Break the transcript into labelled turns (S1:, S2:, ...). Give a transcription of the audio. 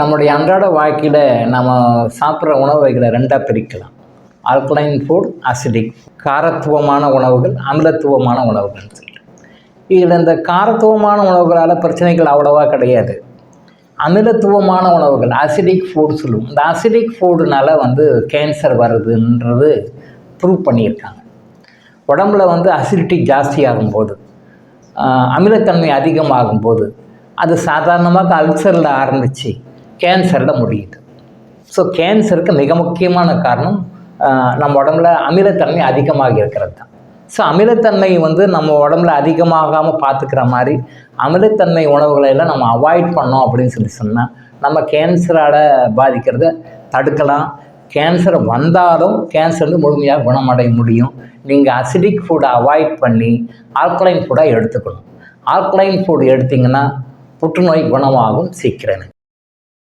S1: நம்முடைய அன்றாட வாழ்க்கையில் நம்ம சாப்பிட்ற உணவு வகைகளை ரெண்டாக பிரிக்கலாம். ஆல்கலைன் ஃபுட் அசிடிக் காரத்துவமான உணவுகள் அமிலத்துவமான உணவுகள் சொல்லிட்டு. இதில் இந்த காரத்துவமான உணவுகளால் பிரச்சனைகள் அவ்வளோவா கிடையாது. அமிலத்துவமான உணவுகள் அசிடிக் ஃபுட் சொல்லுவோம். இந்த அசிடிக் ஃபுட்டுனால வந்து கேன்சர் வருதுன்றது ப்ரூவ் பண்ணியிருக்காங்க. உடம்புல வந்து அசிடிட்டி ஜாஸ்தியாகும் போது அமிலத்தன்மை அதிகமாகும் போது அது சாதாரணமாக அல்சரில் ஆரம்பித்து கேன்சரில் முடியுது. ஸோ கேன்சருக்கு மிக முக்கியமான காரணம் நம்ம உடம்புல அமிலத்தன்மை அதிகமாக இருக்கிறது தான். ஸோ அமிலத்தன்மை வந்து நம்ம உடம்புல அதிகமாகாமல் பார்த்துக்கிற மாதிரி அமிலத்தன்மை உணவுகளை எல்லாம் நம்ம அவாய்ட் பண்ணோம் அப்படின்னு சொல்லி சொன்னால் நம்ம கேன்சரால் பாதிக்கிறத தடுக்கலாம். கேன்சர் வந்தாலும் கேன்சர் வந்து முழுமையாக குணமடைய முடியும். நீங்கள் அசிடிக் ஃபுட்டை அவாய்ட் பண்ணி ஆல்கலைன் ஃபுட்டாக எடுத்துக்கணும். ஆல்கலைன் ஃபுட் எடுத்திங்கன்னா புற்றுநோய் குணமாகும் சீக்கிரம்.